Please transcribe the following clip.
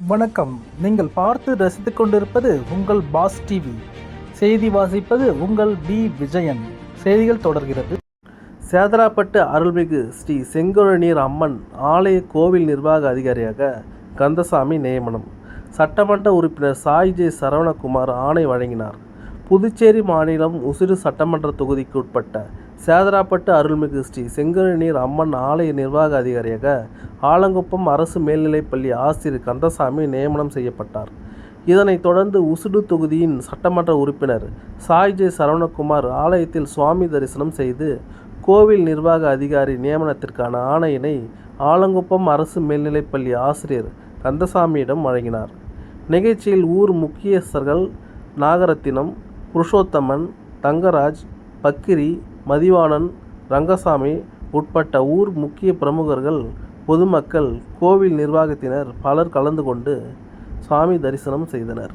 வணக்கம். நீங்கள் பார்த்து ரசித்துக் கொண்டிருப்பது உங்கள் பாஸ் டிவி. செய்தி வாசிப்பது உங்கள் பி. விஜயன். செய்திகள் தொடர்கிறது. சேதராப்பட்டு அருள்மிகு ஸ்ரீ செங்கொழநீர் அம்மன் ஆலய கோவில் நிர்வாக அதிகாரியாக கந்தசாமி நியமனம். சட்டமன்ற உறுப்பினர் சாய் ஜே சரவணகுமார் ஆணை வழங்கினார். புதுச்சேரி மாநிலம் உசிறு சட்டமன்ற தொகுதிக்கு உட்பட்ட சேதராப்பட்டு அருள்மிகு ஸ்ரீ செங்கழுநீர் அம்மன் ஆலய நிர்வாக அதிகாரியாக ஆலங்குப்பம் அரசு மேல்நிலைப்பள்ளி ஆசிரியர் கந்தசாமி நியமனம் செய்யப்பட்டார். இதனைத் தொடர்ந்து உசுடு தொகுதியின் சட்டமன்ற உறுப்பினர் சாய் ஜே சரவணகுமார் ஆலயத்தில் சுவாமி தரிசனம் செய்து கோவில் நிர்வாக அதிகாரி நியமனத்திற்கான ஆணையினை ஆலங்குப்பம் அரசு மேல்நிலைப்பள்ளி ஆசிரியர் கந்தசாமியிடம் வழங்கினார். நிகழ்ச்சியில் ஊர் முக்கியஸ்தர்கள் நாகரத்தினம் புருஷோத்தமன் தங்கராஜ் பக்கிரி மதிவாணன் ரங்கசாமி உட்பட்ட ஊர் முக்கிய பிரமுகர்கள் பொதுமக்கள் கோவில் நிர்வாகத்தினர் பலர் கலந்து கொண்டு சாமி தரிசனம் செய்தனர்.